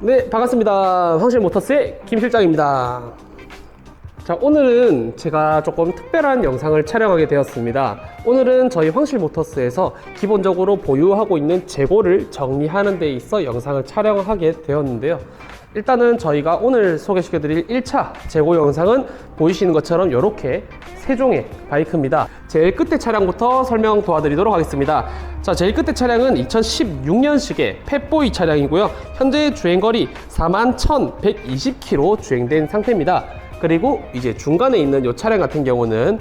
네, 반갑습니다. 황실 모터스의 김 실장입니다. 자, 오늘은 제가 조금 특별한 영상을 촬영하게 되었습니다. 오늘은 저희 황실 모터스에서 기본적으로 보유하고 있는 재고를 정리하는 데 있어 영상을 촬영하게 되었는데요. 일단은 저희가 오늘 소개시켜드릴 1차 재고 영상은 보이시는 것처럼 이렇게 세 종의 바이크입니다. 제일 끝에 차량부터 설명 도와드리도록 하겠습니다. 자, 제일 끝에 차량은 2016년식의 펫보이 차량이고요. 현재 주행거리 41,120km 주행된 상태입니다. 그리고 이제 중간에 있는 이 차량 같은 경우는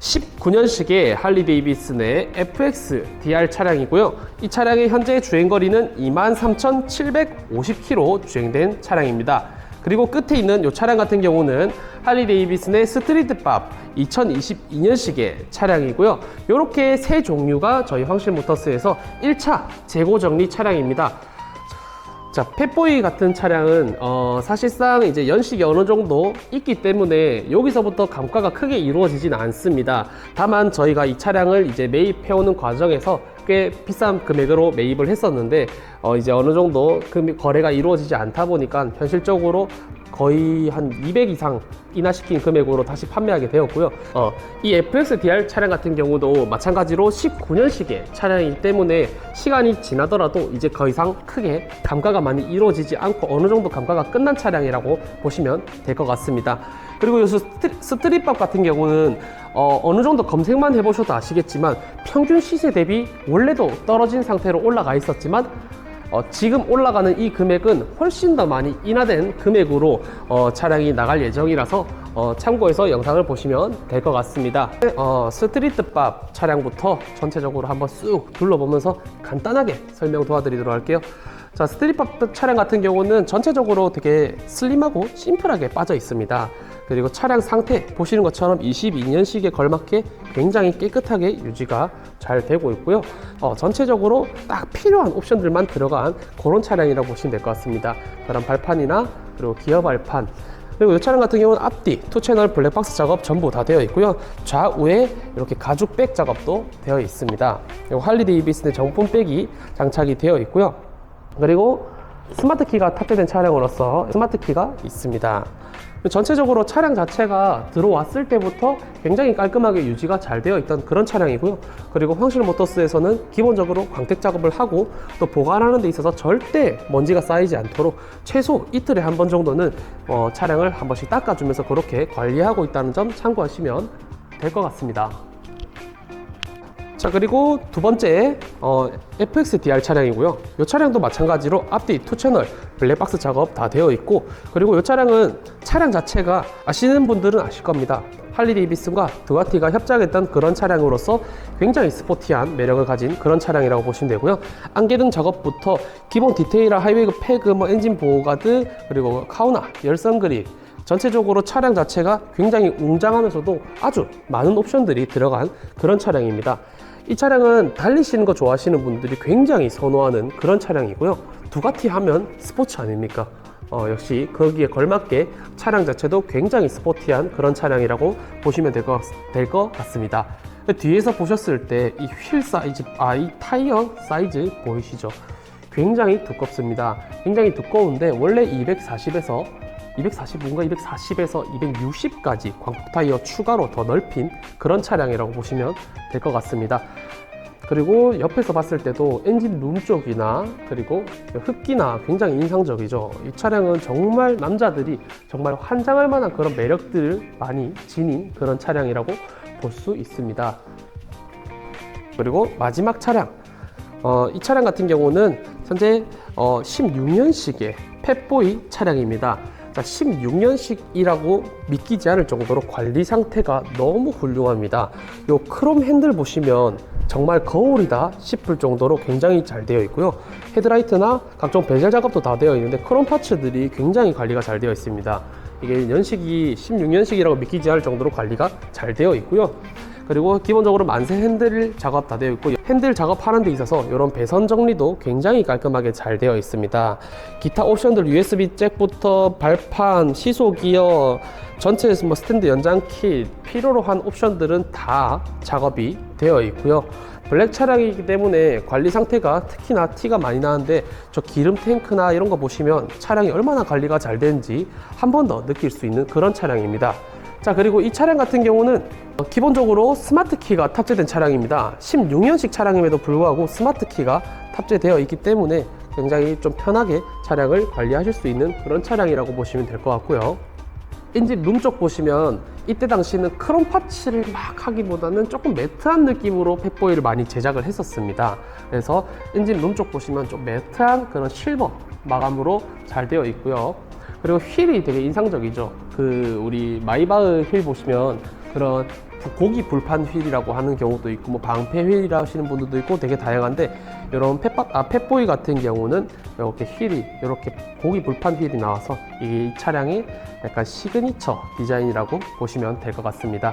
19년식의 할리 데이비슨의 FX DR 차량이고요. 이 차량의 현재 주행거리는 23,750km 주행된 차량입니다. 그리고 끝에 있는 이 차량 같은 경우는 할리 데이비슨의 스트리트밥 2022년식의 차량이고요. 이렇게 세 종류가 저희 황실모터스에서 1차 재고 정리 차량입니다. 자, 펫보이 같은 차량은 어, 사실상 이제 연식이 어느 정도 있기 때문에 여기서부터 감가가 크게 이루어지진 않습니다. 다만 저희가 이 차량을 이제 매입해오는 과정에서 꽤 비싼 금액으로 매입을 했었는데 어, 이제 어느 정도 금 거래가 이루어지지 않다 보니까 현실적으로 거의 한 200 이상 인하시킨 금액으로 다시 판매하게 되었고요. 어, 이 FXDR 차량 같은 경우도 마찬가지로 19년식의 차량이기 때문에 시간이 지나더라도 이제 더 이상 크게 감가가 많이 이루어지지 않고 어느 정도 감가가 끝난 차량이라고 보시면 될 것 같습니다. 그리고 요 스트리, 스트릿밥 같은 경우는 어, 어느 정도 검색만 해보셔도 아시겠지만 평균 시세 대비 원래도 떨어진 상태로 올라가 있었지만 어, 지금 올라가는 이 금액은 훨씬 더 많이 인하된 금액으로 어, 차량이 나갈 예정이라서 어, 참고해서 영상을 보시면 될 것 같습니다. 어, 스트리트밥 차량부터 전체적으로 한번 쑥 둘러보면서 간단하게 설명 도와드리도록 할게요. 자, 스트리트밥 차량 같은 경우는 전체적으로 되게 슬림하고 심플하게 빠져 있습니다. 그리고 차량 상태 보시는 것처럼 22년식에 걸맞게 굉장히 깨끗하게 유지가 잘 되고 있고요. 어, 전체적으로 딱 필요한 옵션들만 들어간 그런 차량이라고 보시면 될 것 같습니다. 그런 발판이나 그리고 기어 발판 그리고 이 차량 같은 경우는 앞뒤 투 채널 블랙박스 작업 전부 다 되어 있고요. 좌우에 이렇게 가죽 백 작업도 되어 있습니다. 그리고 할리 데이비슨의 정품 백이 장착이 되어 있고요. 그리고 스마트 키가 탑재된 차량으로서 스마트 키가 있습니다. 전체적으로 차량 자체가 들어왔을 때부터 굉장히 깔끔하게 유지가 잘 되어 있던 그런 차량이고요. 그리고 황실 모터스에서는 기본적으로 광택 작업을 하고 또 보관하는 데 있어서 절대 먼지가 쌓이지 않도록 최소 이틀에 한 번 정도는 어, 차량을 한 번씩 닦아주면서 그렇게 관리하고 있다는 점 참고하시면 될 것 같습니다. 자 그리고 두 번째 어, FXDR 차량이고요. 이 차량도 마찬가지로 앞뒤 투 채널 블랙박스 작업 다 되어 있고 그리고 이 차량은 차량 자체가 아시는 분들은 아실 겁니다. 할리 데이비슨과 드와티가 협작했던 그런 차량으로서 굉장히 스포티한 매력을 가진 그런 차량이라고 보시면 되고요. 안개등 작업부터 기본 디테일한 하이웨그 패그, 뭐 엔진 보호가드 그리고 카우나, 열선 그립 전체적으로 차량 자체가 굉장히 웅장하면서도 아주 많은 옵션들이 들어간 그런 차량입니다. 이 차량은 달리시는 거 좋아하시는 분들이 굉장히 선호하는 그런 차량이고요. 두가티 하면 스포츠 아닙니까? 어, 역시 거기에 걸맞게 차량 자체도 굉장히 스포티한 그런 차량이라고 보시면 될 것 같습니다. 뒤에서 보셨을 때 이 휠 사이즈, 아, 이 타이어 사이즈 보이시죠? 굉장히 두껍습니다. 굉장히 두꺼운데 원래 240에서 245인가 240에서 260까지 광폭 타이어 추가로 더 넓힌 그런 차량이라고 보시면 될 것 같습니다. 그리고 옆에서 봤을 때도 엔진 룸 쪽이나 그리고 흡기나 굉장히 인상적이죠. 이 차량은 정말 남자들이 정말 환장할 만한 그런 매력들을 많이 지닌 그런 차량이라고 볼 수 있습니다. 그리고 마지막 차량. 어, 이 차량 같은 경우는 현재 어, 16년식의 펫보이 차량입니다. 자, 16년식이라고 믿기지 않을 정도로 관리 상태가 너무 훌륭합니다. 요 크롬 핸들 보시면 정말 거울이다 싶을 정도로 굉장히 잘 되어 있고요. 헤드라이트나 각종 베젤 작업도 다 되어 있는데 크롬 파츠들이 굉장히 관리가 잘 되어 있습니다. 이게 연식이 16년식이라고 믿기지 않을 정도로 관리가 잘 되어 있고요. 그리고 기본적으로 만세 핸들 작업 다 되어 있고 핸들 작업하는 데 있어서 이런 배선 정리도 굉장히 깔끔하게 잘 되어 있습니다. 기타 옵션들 USB 잭부터 발판, 시소 기어, 전체 뭐 스탠드 연장 킷 필요로 한 옵션들은 다 작업이 되어 있고요. 블랙 차량이기 때문에 관리 상태가 특히나 티가 많이 나는데 저 기름 탱크나 이런 거 보시면 차량이 얼마나 관리가 잘 되는지 한 번 더 느낄 수 있는 그런 차량입니다. 자 그리고 이 차량 같은 경우는 어, 기본적으로 스마트 키가 탑재된 차량입니다. 16년식 차량임에도 불구하고 스마트 키가 탑재되어 있기 때문에 굉장히 좀 편하게 차량을 관리하실 수 있는 그런 차량이라고 보시면 될 것 같고요. 인집 룸 쪽 보시면 이때 당시는 크롬 파츠를 막 하기보다는 조금 매트한 느낌으로 펫보이를 많이 제작을 했었습니다. 그래서 인집 룸 쪽 보시면 좀 매트한 그런 실버 마감으로 잘 되어 있고요. 그리고 휠이 되게 인상적이죠. 그 우리 마이바흐 휠 보시면 그런 고기 불판 휠이라고 하는 경우도 있고 뭐 방패 휠이라 하시는 분들도 있고 되게 다양한데 이런 펫바, 아, 펫보이 같은 경우는 이렇게 휠이 이렇게 고기 불판 휠이 나와서 이 차량이 약간 시그니처 디자인이라고 보시면 될 것 같습니다.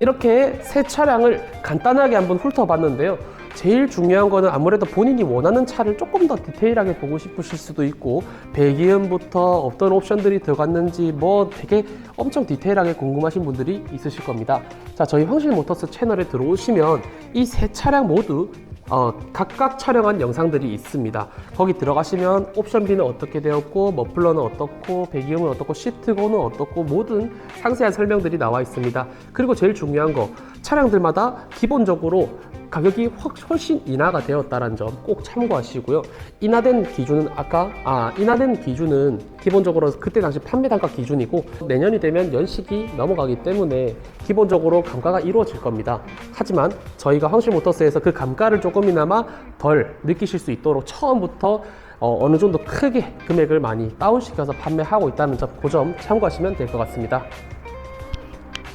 이렇게 새 차량을 간단하게 한번 훑어봤는데요. 제일 중요한 거는 아무래도 본인이 원하는 차를 조금 더 디테일하게 보고 싶으실 수도 있고 배기음부터 어떤 옵션들이 들어갔는지 뭐 되게 엄청 디테일하게 궁금하신 분들이 있으실 겁니다. 자, 저희 황실 모터스 채널에 들어오시면 이 세 차량 모두 어, 각각 촬영한 영상들이 있습니다. 거기 들어가시면 옵션비는 어떻게 되었고 머플러는 어떻고 배기음은 어떻고 시트고는 어떻고 모든 상세한 설명들이 나와 있습니다. 그리고 제일 중요한 거 차량들마다 기본적으로 가격이 확 훨씬 인하가 되었다는 점 꼭 참고하시고요. 인하된 기준은 아까 아 인하된 기준은 기본적으로 그때 당시 판매 단가 기준이고 내년이 되면 연식이 넘어가기 때문에 기본적으로 감가가 이루어질 겁니다. 하지만 저희가 황실모터스에서 그 감가를 조금이나마 덜 느끼실 수 있도록 처음부터 어, 느 정도 크게 금액을 많이 다운시켜서 판매하고 있다는 점, 그 점 참고하시면 될 것 같습니다.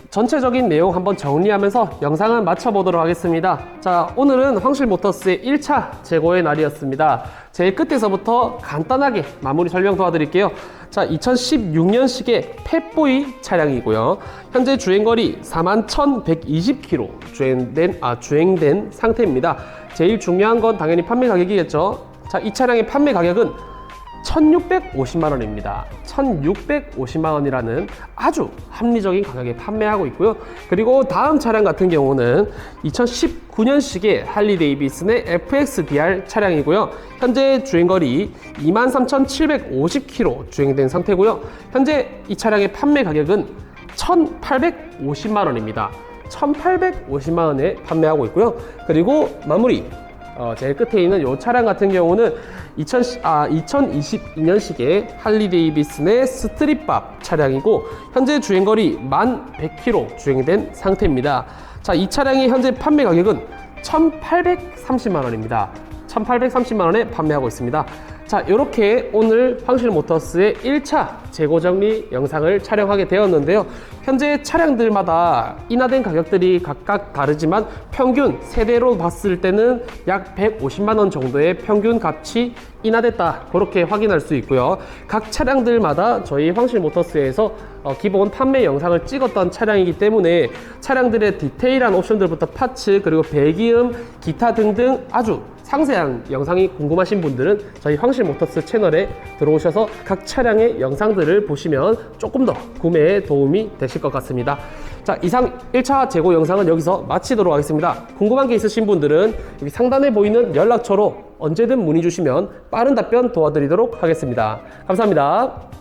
전체적인 내용 한번 정리하면서 영상을 마쳐보도록 하겠습니다. 자, 오늘은 황실 모터스의 1차 재고의 날이었습니다. 제일 끝에서부터 간단하게 마무리 설명 도와드릴게요. 자, 2016년식의 펫보이 차량이고요. 현재 주행거리 41,120km 주행된, 아, 주행된 상태입니다. 제일 중요한 건 당연히 판매 가격이겠죠. 자, 이 차량의 판매 가격은 1650만 원입니다. 1650만 원이라는 아주 합리적인 가격에 판매하고 있고요. 그리고 다음 차량 같은 경우는 2019년식의 할리 데이비슨의 FXDR 차량이고요. 현재 주행거리 23,750km 주행된 상태고요. 현재 이 차량의 판매 가격은 1,850만 원입니다. 1,850만 원에 판매하고 있고요. 그리고 마무리 어, 제일 끝에 있는 이 차량 같은 경우는 2000, 아, 2022년식의 할리 데이비슨의 스트릿밥 차량이고 현재 주행거리 1100km 주행된 상태입니다. 자, 이 차량의 현재 판매 가격은 1,830만 원입니다. 1,830만 원에 판매하고 있습니다. 자, 이렇게 오늘 황실 모터스의 1차 재고 정리 영상을 촬영하게 되었는데요. 현재 차량들마다 인하된 가격들이 각각 다르지만 평균 세대로 봤을 때는 약 150만 원 정도의 평균 값이 인하됐다. 그렇게 확인할 수 있고요. 각 차량들마다 저희 황실 모터스에서 어, 기본 판매 영상을 찍었던 차량이기 때문에 차량들의 디테일한 옵션들부터 파츠 그리고 배기음 기타 등등 아주 상세한 영상이 궁금하신 분들은 저희 황실 모터스 채널에 들어오셔서 각 차량의 영상들을 보시면 조금 더 구매에 도움이 되실 것 같습니다. 자, 이상 1차 재고 영상은 여기서 마치도록 하겠습니다. 궁금한 게 있으신 분들은 여기 상단에 보이는 연락처로 언제든 문의 주시면 빠른 답변 도와드리도록 하겠습니다. 감사합니다.